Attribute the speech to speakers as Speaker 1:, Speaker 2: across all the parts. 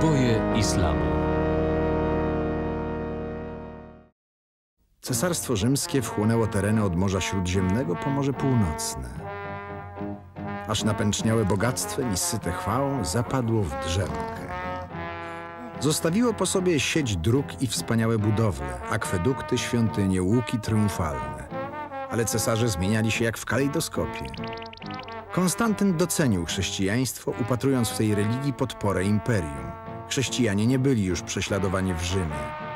Speaker 1: Podboje islamu.
Speaker 2: Cesarstwo rzymskie wchłonęło tereny od Morza Śródziemnego po Morze Północne. Aż napęczniałe bogactwem i syte chwałą zapadło w drzemkę. Zostawiło po sobie sieć dróg i wspaniałe budowle, akwedukty, świątynie, łuki triumfalne. Ale cesarze zmieniali się jak w kalejdoskopie. Konstantyn docenił chrześcijaństwo, upatrując w tej religii podporę imperium. Chrześcijanie nie byli już prześladowani w Rzymie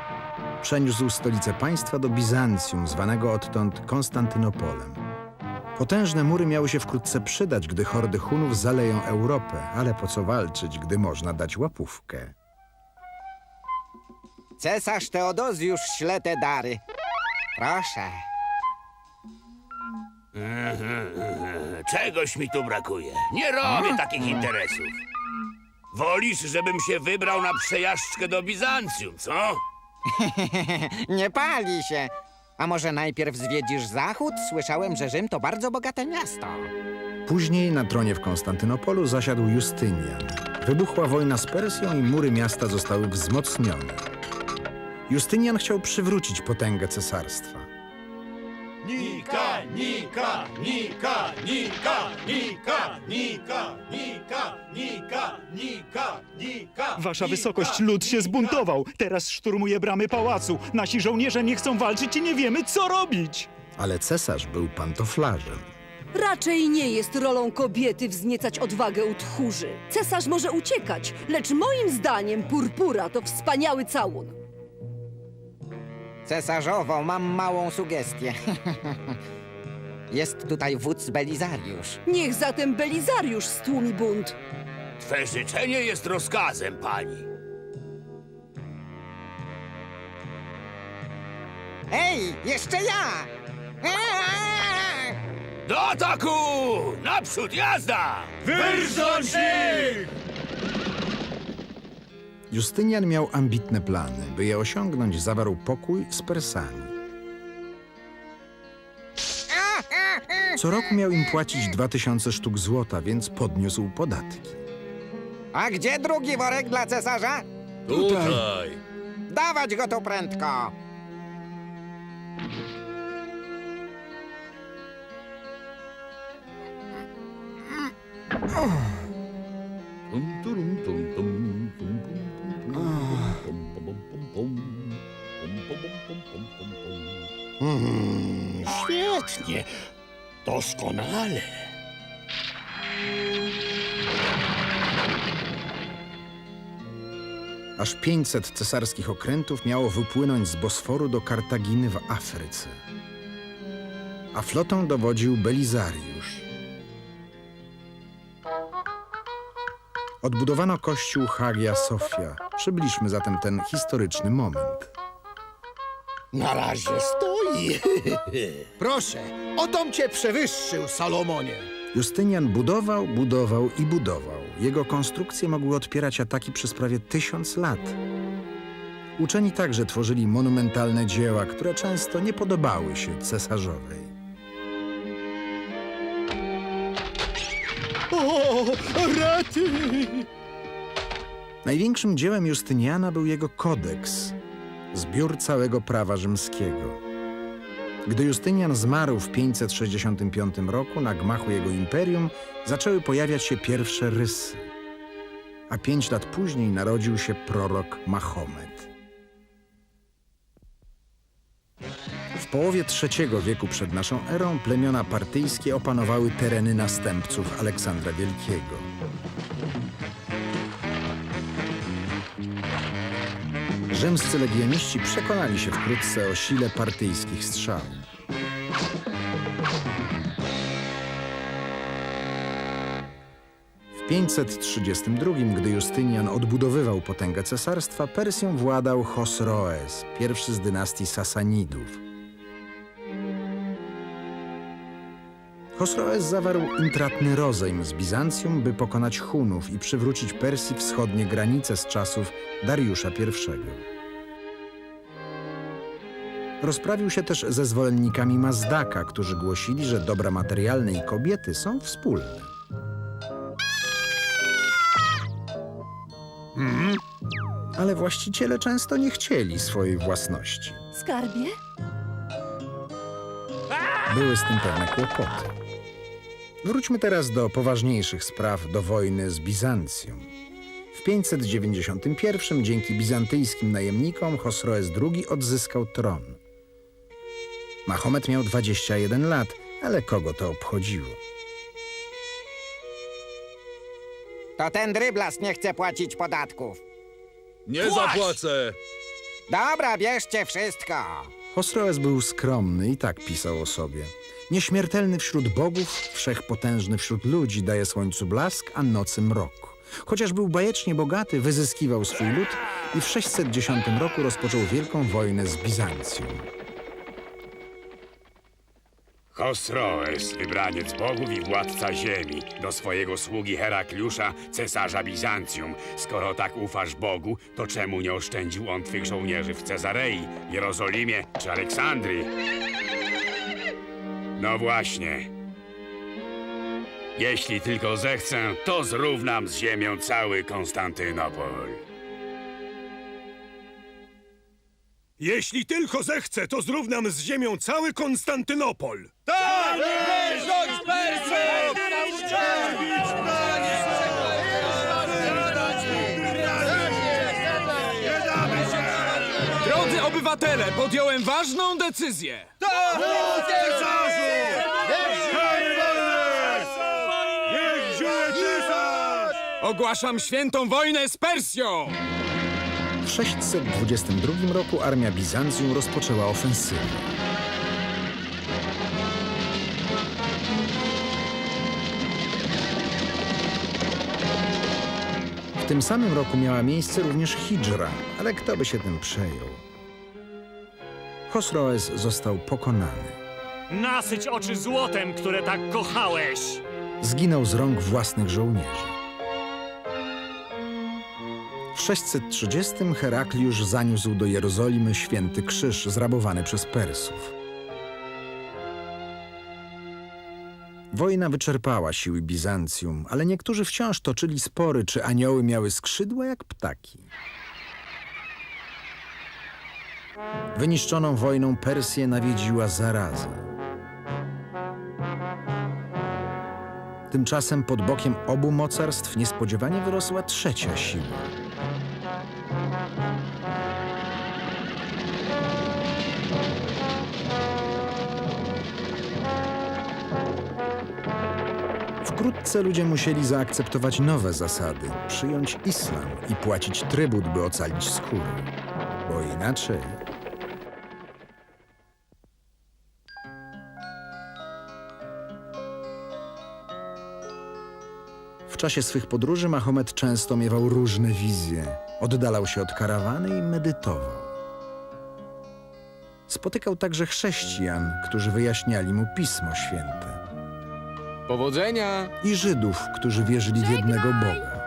Speaker 2: przeniósł stolicę państwa do Bizancjum, zwanego odtąd Konstantynopolem. Potężne mury miały się wkrótce przydać, gdy hordy Hunów zaleją Europę, ale po co walczyć, gdy można dać łapówkę?
Speaker 3: Cesarz Teodozjusz śle te dary. Proszę.
Speaker 4: Czegoś mi tu brakuje. Nie robię takich interesów. Wolisz, żebym się wybrał na przejażdżkę do Bizancjum, co?
Speaker 3: Nie pali się. A może najpierw zwiedzisz zachód? Słyszałem, że Rzym to bardzo bogate miasto.
Speaker 2: Później na tronie w Konstantynopolu zasiadł Justynian. Wybuchła wojna z Persją i mury miasta zostały wzmocnione. Justynian chciał przywrócić potęgę cesarstwa.
Speaker 5: Nika, Nika, Nika, Nika, Nika, Nika, Nika, Nika, Nika, Nika.
Speaker 6: Wasza wysokość, lud się zbuntował. Teraz szturmuje bramy pałacu. Nasi żołnierze nie chcą walczyć i nie wiemy, co robić.
Speaker 2: Ale cesarz był pantoflarzem.
Speaker 7: Raczej nie jest rolą kobiety wzniecać odwagę u tchórzy. Cesarz może uciekać, lecz moim zdaniem purpura to wspaniały całun.
Speaker 3: Cesarzowo, mam małą sugestię. Jest tutaj wódz Belizariusz.
Speaker 7: Niech zatem Belizariusz stłumi bunt.
Speaker 4: Twe życzenie jest rozkazem, pani.
Speaker 3: Ej, jeszcze ja! Eee!
Speaker 4: Do ataku! Naprzód, jazda!
Speaker 5: Wyrządź!
Speaker 2: Justynian miał ambitne plany. By je osiągnąć, zawarł pokój z Persami. Co roku miał im płacić 2000 sztuk złota, więc podniósł podatki.
Speaker 3: A gdzie drugi worek dla cesarza?
Speaker 4: Tutaj.
Speaker 3: Dawać go tu prędko!
Speaker 4: Świetnie. Doskonale.
Speaker 2: Aż 500 cesarskich okrętów miało wypłynąć z Bosforu do Kartaginy w Afryce. A flotą dowodził Belizariusz. Odbudowano kościół Hagia Sofia. Przybliżmy zatem ten historyczny moment.
Speaker 4: Na razie stoi.
Speaker 5: Proszę, o dom cię przewyższył, Salomonie.
Speaker 2: Justynian budował, budował i budował. Jego konstrukcje mogły odpierać ataki przez prawie tysiąc lat. Uczeni także tworzyli monumentalne dzieła, które często nie podobały się cesarzowej.
Speaker 6: O, raty!
Speaker 2: Największym dziełem Justyniana był jego kodeks, zbiór całego prawa rzymskiego. Gdy Justynian zmarł w 565 roku na gmachu jego imperium, zaczęły pojawiać się pierwsze rysy. A pięć lat później narodził się prorok Mahomet. W połowie III wieku przed naszą erą plemiona partyjskie opanowały tereny następców Aleksandra Wielkiego. Rzymscy legioniści przekonali się wkrótce o sile partyjskich strzałów. W 532, gdy Justynian odbudowywał potęgę cesarstwa, Persją władał Chosroes, pierwszy z dynastii Sasanidów. Chosroes zawarł intratny rozejm z Bizancjum, by pokonać Hunów i przywrócić Persji wschodnie granice z czasów Dariusza I. Rozprawił się też ze zwolennikami Mazdaka, którzy głosili, że dobra materialne i kobiety są wspólne. Ale właściciele często nie chcieli swojej własności.
Speaker 7: Skarbie?
Speaker 2: Były z tym pewne kłopoty. Wróćmy teraz do poważniejszych spraw, do wojny z Bizancjum. W 591 dzięki bizantyjskim najemnikom Chosroes II odzyskał tron. Mahomet miał 21 lat, ale kogo to obchodziło?
Speaker 3: To ten dryblas nie chce płacić podatków.
Speaker 1: Nie zapłacę!
Speaker 3: Dobra, bierzcie wszystko.
Speaker 2: Chosroes był skromny i tak pisał o sobie. Nieśmiertelny wśród bogów, wszechpotężny wśród ludzi, daje słońcu blask, a nocy mrok. Chociaż był bajecznie bogaty, wyzyskiwał swój lud i w 610 roku rozpoczął wielką wojnę z Bizancjum.
Speaker 8: Chosroes, wybraniec bogów i władca ziemi, do swojego sługi Herakliusza, cesarza Bizancjum. Skoro tak ufasz Bogu, to czemu nie oszczędził on twych żołnierzy w Cezarei, Jerozolimie czy Aleksandrii? No właśnie. Jeśli tylko zechcę, to zrównam z ziemią cały Konstantynopol.
Speaker 9: Jeśli tylko zechcę, to zrównam z ziemią cały Konstantynopol.
Speaker 1: Drodzy obywatele, podjąłem ważną decyzję! Ogłaszam świętą wojnę z Persją!
Speaker 2: W 622 roku armia Bizancjum rozpoczęła ofensywę. W tym samym roku miała miejsce również hidżra, ale kto by się tym przejął? Chosroes został pokonany.
Speaker 10: Nasyć oczy złotem, które tak kochałeś!
Speaker 2: Zginął z rąk własnych żołnierzy. W 630 Herakliusz zaniósł do Jerozolimy święty krzyż zrabowany przez Persów. Wojna wyczerpała siły Bizancjum, ale niektórzy wciąż toczyli spory, czy anioły miały skrzydła jak ptaki. Wyniszczoną wojną Persję nawiedziła zaraza. Tymczasem pod bokiem obu mocarstw niespodziewanie wyrosła trzecia siła. Wkrótce ludzie musieli zaakceptować nowe zasady, przyjąć islam i płacić trybut, by ocalić skóry. Bo inaczej... czasie swych podróży Mahomet często miewał różne wizje. Oddalał się od karawany i medytował. Spotykał także chrześcijan, którzy wyjaśniali mu Pismo Święte
Speaker 1: Powodzenia!
Speaker 2: i Żydów, którzy wierzyli w jednego Boga.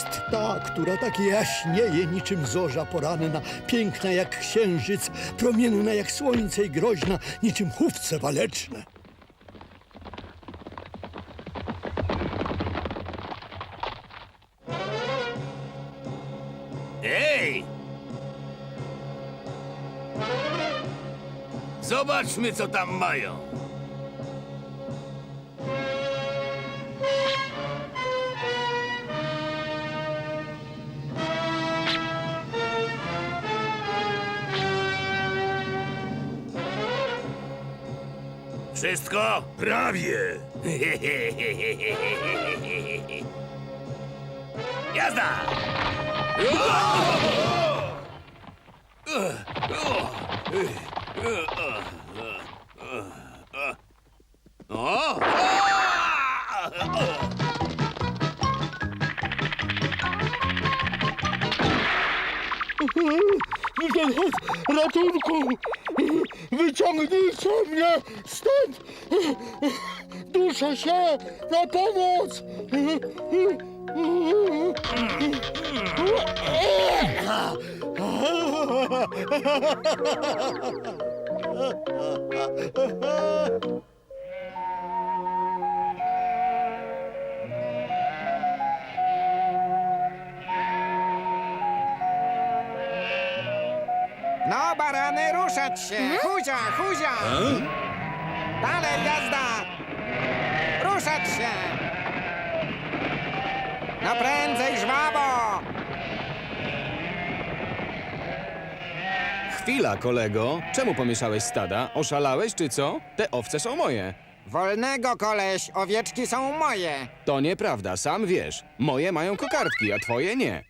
Speaker 5: Jest ta, która tak jaśnieje niczym zorza poranna, piękna jak księżyc, promienna jak słońce i groźna niczym chówce waleczne?
Speaker 4: Ej! Zobaczmy, co tam mają. Wszystko?
Speaker 9: Prawie!
Speaker 4: Jazda!
Speaker 5: Ratunku! Wyciągnijcie mnie stąd! Duszę się! Na pomoc!
Speaker 3: No, barany, ruszać się! Huzia, huzia! Dalej, jazda! Ruszać się! No prędzej, żwawo!
Speaker 1: Chwila, kolego. Czemu pomieszałeś stada? Oszalałeś czy co? Te owce są moje.
Speaker 3: Wolnego, koleś, owieczki są moje.
Speaker 1: To nieprawda, sam wiesz. Moje mają kokardki, a twoje nie.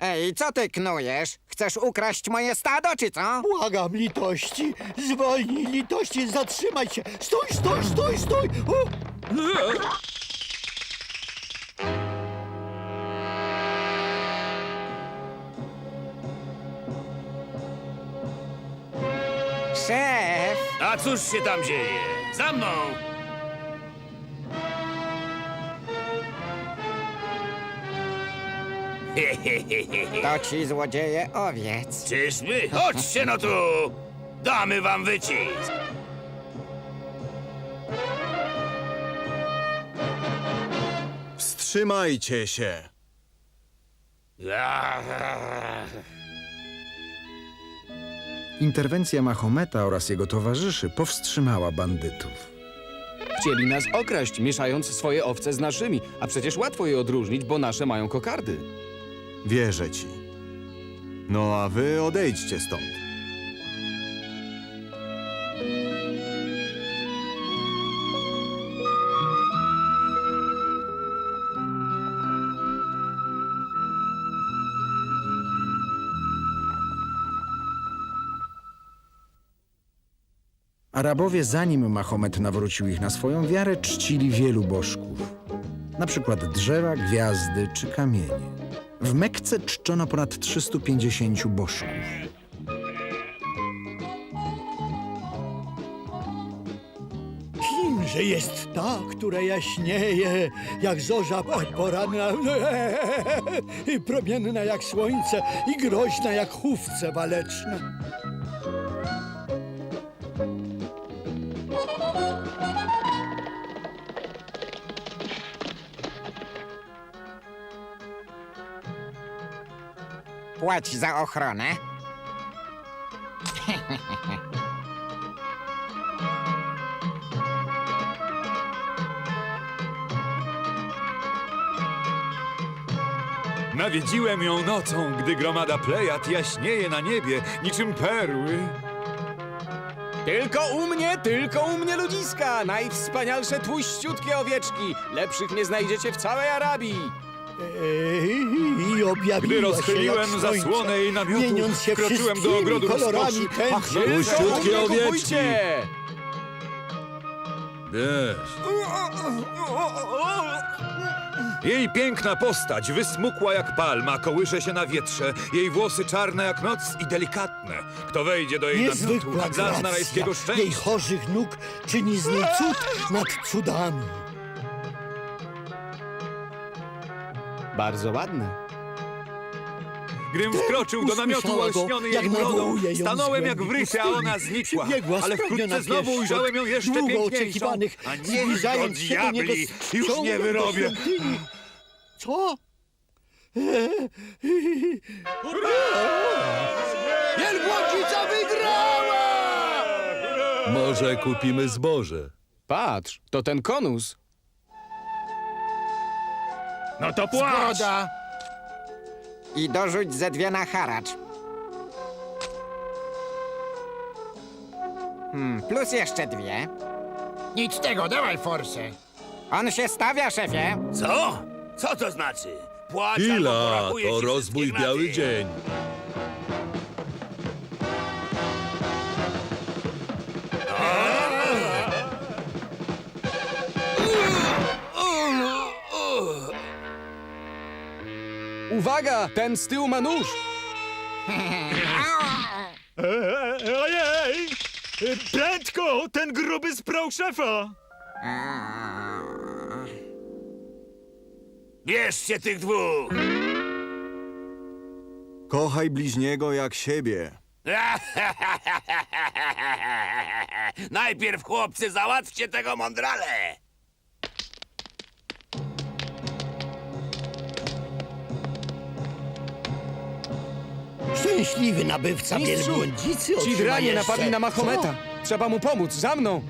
Speaker 3: Ej, co ty knujesz? Chcesz ukraść moje stado, czy co?
Speaker 5: Błagam litości! Zwolnij litości! Zatrzymaj się! Stój, stój, stój, stój! O!
Speaker 3: Szef!
Speaker 4: A cóż się tam dzieje? Za mną!
Speaker 3: To ci złodzieje owiec.
Speaker 4: Czyżby? Chodźcie no tu! Damy wam wycisk!
Speaker 1: Wstrzymajcie się.
Speaker 2: Interwencja Mahometa oraz jego towarzyszy powstrzymała bandytów.
Speaker 1: Chcieli nas okraść, mieszając swoje owce z naszymi, a przecież łatwo je odróżnić, bo nasze mają kokardy.
Speaker 11: Wierzę ci. No a wy odejdźcie stąd.
Speaker 2: Arabowie, zanim Mahomet nawrócił ich na swoją wiarę, czcili wielu bożków. Na przykład drzewa, gwiazdy czy kamienie. W Mekce czczono ponad 350 bożków.
Speaker 5: Kimże jest ta, która jaśnieje jak zorza poranna, i promienna jak słońce i groźna jak chówce waleczne?
Speaker 3: Płać za ochronę.
Speaker 6: Nawiedziłem ją nocą, gdy gromada plejad jaśnieje na niebie niczym perły.
Speaker 1: Tylko u mnie, tylko u mnie ludziska! Najwspanialsze tłuściutkie owieczki! Lepszych nie znajdziecie w całej Arabii!
Speaker 5: I objawiła
Speaker 6: Gdy rozchyliłem
Speaker 5: się jak słońce,
Speaker 6: zasłonę jej namiotu,
Speaker 5: mieniąc się
Speaker 6: wkroczyłem do
Speaker 5: wszystkimi
Speaker 6: ogrodu
Speaker 5: kolorami
Speaker 6: rozkoszy,
Speaker 1: u
Speaker 6: Tłuściutkie
Speaker 1: mnie
Speaker 6: owieczki.
Speaker 9: Wiesz,
Speaker 6: Jej piękna postać, wysmukła jak palma, kołysze się na wietrze, jej włosy czarne jak noc i delikatne. Kto wejdzie do jej
Speaker 5: Niezwykła
Speaker 6: namiotu, zazna
Speaker 5: gracja
Speaker 6: rajskiego
Speaker 5: jej
Speaker 6: szczęścia.
Speaker 5: chorzych nóg czyni z niej cud nad cudami.
Speaker 1: Bardzo ładne.
Speaker 6: Gdym wkroczył do namiotu
Speaker 5: usłyszała go,
Speaker 6: olśniony
Speaker 5: jak
Speaker 6: jej brodą,
Speaker 5: nawołuje ją
Speaker 6: stanąłem
Speaker 5: z
Speaker 6: jak
Speaker 5: głębi
Speaker 6: wryty, a ona
Speaker 5: pustyni.
Speaker 6: znikła.
Speaker 5: Przybiegła
Speaker 6: Ale wkrótce znowu ujrzałem ją jeszcze
Speaker 5: długo
Speaker 6: piękniejszą.
Speaker 5: oczekiwanych,
Speaker 6: A niech
Speaker 5: zbliżając
Speaker 6: go
Speaker 5: się do niego
Speaker 6: diabli,
Speaker 5: z
Speaker 6: już nie
Speaker 5: do
Speaker 6: wyrobię.
Speaker 5: świątyni. Co? Wielbłądzica wygrała!
Speaker 9: może kupimy zboże.
Speaker 1: Patrz, to ten konus.
Speaker 6: No to płacz!
Speaker 3: I dorzuć ze dwie na haracz. Hmm, plus jeszcze dwie.
Speaker 4: Nic z tego, dawaj forsę!
Speaker 3: On się stawia, szefie.
Speaker 4: Co? Co to znaczy? Płacz albo
Speaker 9: Chwila, to rozbój biały dzień.
Speaker 1: Uwaga, ten z tyłu ma nóż!
Speaker 6: Ojej! Prędko! Ten gruby sprał szefa!
Speaker 4: Bierzcie tych dwóch!
Speaker 11: Kochaj bliźniego jak siebie.
Speaker 4: Najpierw, chłopcy, załatwcie tego mądrale!
Speaker 5: Szczęśliwy nabywca
Speaker 1: Mistrzu,
Speaker 5: wielbłądzicy
Speaker 1: Ci dranie
Speaker 5: jeszcze...
Speaker 1: napadli na Mahometa. Trzeba mu pomóc, za mną!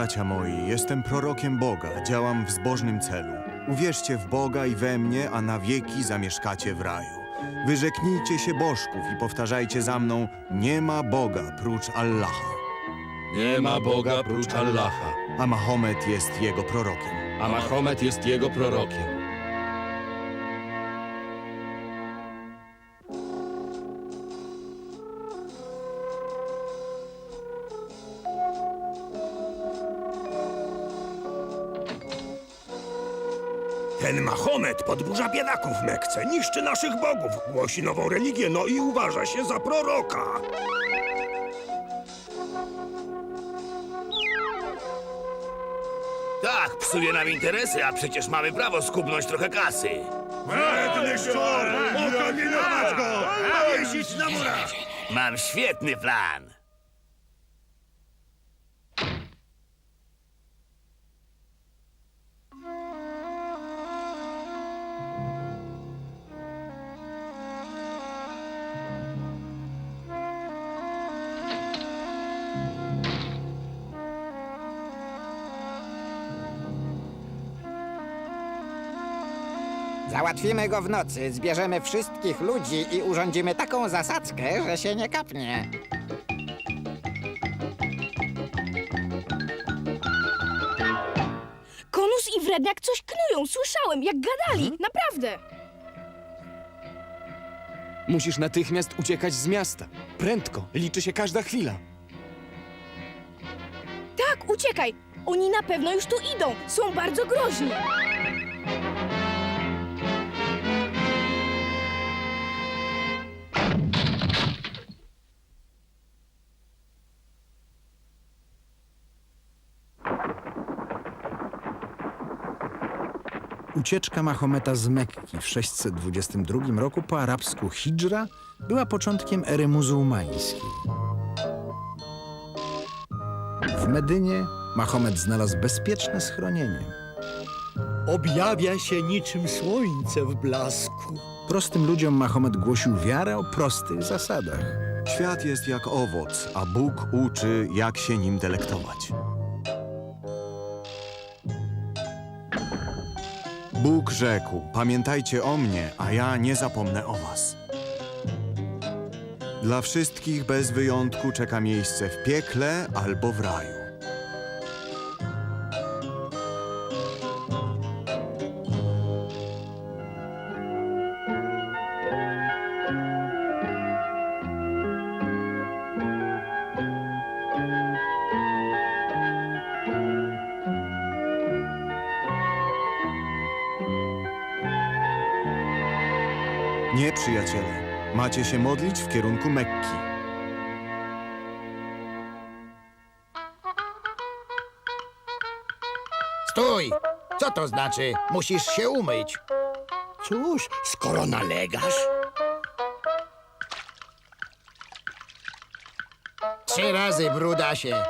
Speaker 11: Bracia moi, jestem prorokiem Boga, działam w zbożnym celu. Uwierzcie w Boga i we mnie, a na wieki zamieszkacie w raju. Wyrzeknijcie się bożków i powtarzajcie za mną: Nie ma Boga prócz Allaha,
Speaker 12: Nie ma Boga prócz Allaha,
Speaker 11: a Mahomet jest jego prorokiem.
Speaker 12: a Mahomet jest jego prorokiem.
Speaker 9: Biedaków w Mekce, niszczy naszych bogów, głosi nową religię, no i uważa się za proroka.
Speaker 4: Tak, psuje nam interesy, a przecież mamy prawo skubnąć trochę kasy.
Speaker 9: Wredny szczur! Okamienować go! Powiesić na murach!
Speaker 4: Mam świetny plan.
Speaker 3: Załatwimy go w nocy, zbierzemy wszystkich ludzi i urządzimy taką zasadzkę, że się nie kapnie.
Speaker 13: Konus i Wredniak coś knują, słyszałem, jak gadali, naprawdę.
Speaker 1: Musisz natychmiast uciekać z miasta. Prędko, liczy się każda chwila.
Speaker 13: Tak, uciekaj, oni na pewno już tu idą, są bardzo groźni.
Speaker 2: Ucieczka Mahometa z Mekki w 622 roku po arabsku Hidżra była początkiem ery muzułmańskiej. W Medynie Mahomet znalazł bezpieczne schronienie.
Speaker 5: Objawia się niczym słońce w blasku.
Speaker 2: Prostym ludziom Mahomet głosił wiarę o prostych zasadach.
Speaker 11: Świat jest jak owoc, a Bóg uczy, jak się nim delektować. Bóg rzekł: Pamiętajcie o mnie, a ja nie zapomnę o was. Dla wszystkich bez wyjątku czeka miejsce w piekle albo w raju. Nie, przyjaciele. Macie się modlić w kierunku Mekki.
Speaker 3: Stój! Co to znaczy? Musisz się umyć.
Speaker 5: Cóż, skoro nalegasz...
Speaker 3: Trzy razy, brudasie.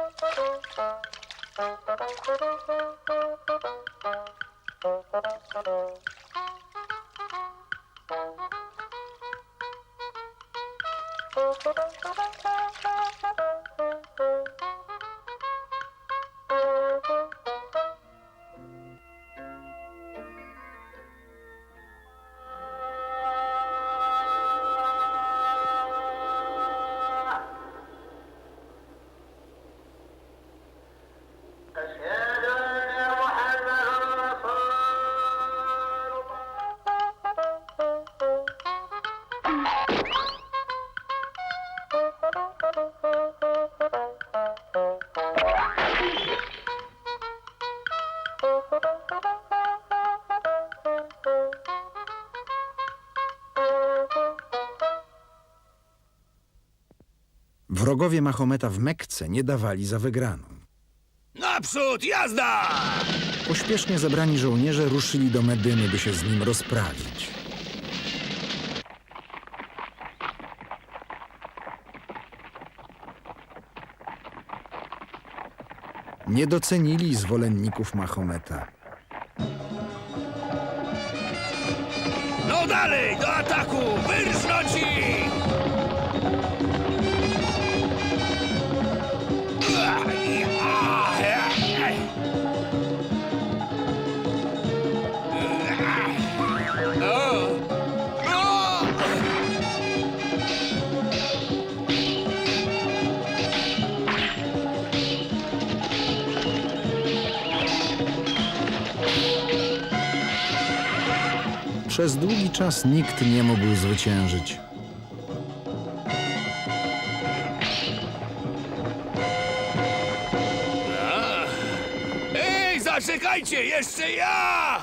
Speaker 2: Wrogowie Mahometa w Mekce nie dawali za wygraną.
Speaker 4: Naprzód, jazda!
Speaker 2: Pośpiesznie zebrani żołnierze ruszyli do Medyny, by się z nim rozprawić. Nie docenili zwolenników Mahometa.
Speaker 4: No dalej, do ataku! Wyrżnąć ich!
Speaker 2: Przez długi czas nikt nie mógł zwyciężyć.
Speaker 4: Ej, zaczekajcie, jeszcze ja!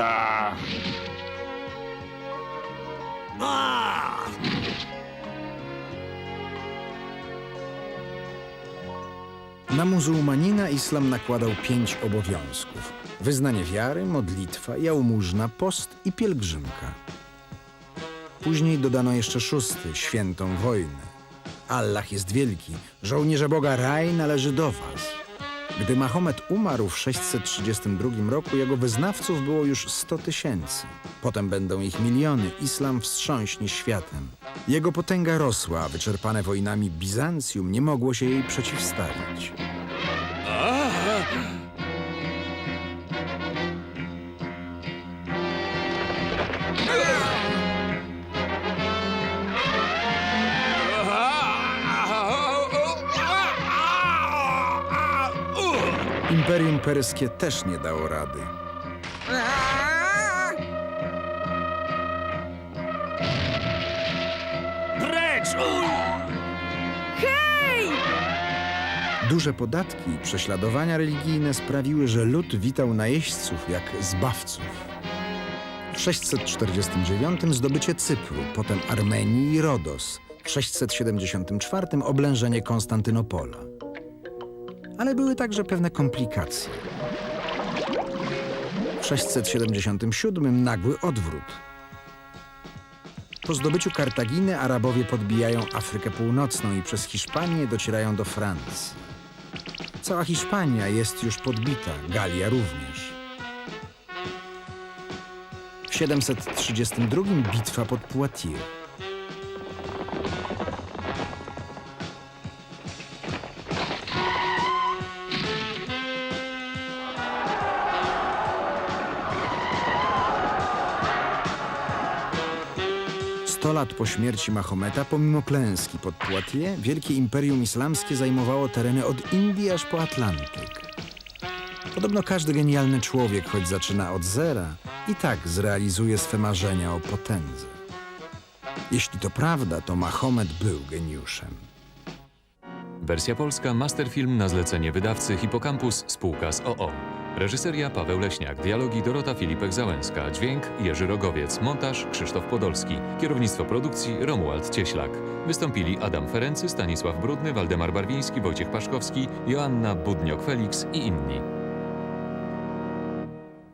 Speaker 4: A!
Speaker 2: Na muzułmanina islam nakładał pięć obowiązków. Wyznanie wiary, modlitwa, jałmużna, post i pielgrzymka. Później dodano jeszcze szósty, świętą wojnę. Allah jest wielki, żołnierze Boga raj należy do was. Gdy Mahomet umarł w 632 roku, jego wyznawców było już 100 tysięcy. Potem będą ich miliony, islam wstrząśnie światem. Jego potęga rosła, wyczerpane wojnami Bizancjum nie mogło się jej przeciwstawić. Imperium perskie też nie dało rady.
Speaker 4: Precz!
Speaker 2: Duże podatki i prześladowania religijne sprawiły, że lud witał najeźdźców jak zbawców. W 649 zdobycie Cypru, potem Armenii i Rodos. W 674 oblężenie Konstantynopola. Ale były także pewne komplikacje. W 677 nagły odwrót. Po zdobyciu Kartaginy Arabowie podbijają Afrykę Północną i przez Hiszpanię docierają do Francji. Cała Hiszpania jest już podbita, Galia również. W 732 bitwa pod Poitiers. Sto lat po śmierci Mahometa, pomimo klęski pod Poitiers, Wielkie Imperium Islamskie zajmowało tereny od Indii aż po Atlantyk. Podobno każdy genialny człowiek, choć zaczyna od zera, i tak zrealizuje swe marzenia o potędze. Jeśli to prawda, to Mahomet był geniuszem.
Speaker 14: Wersja polska, masterfilm na zlecenie wydawcy Hipocampus Spółka z OO. Reżyseria Paweł Leśniak, dialogi Dorota Filipek-Załęska, dźwięk Jerzy Rogowiec, montaż Krzysztof Podolski, kierownictwo produkcji Romuald Cieślak. Wystąpili Adam Ferency, Stanisław Brudny, Waldemar Barwiński, Wojciech Paszkowski, Joanna Budniok-Felix i inni.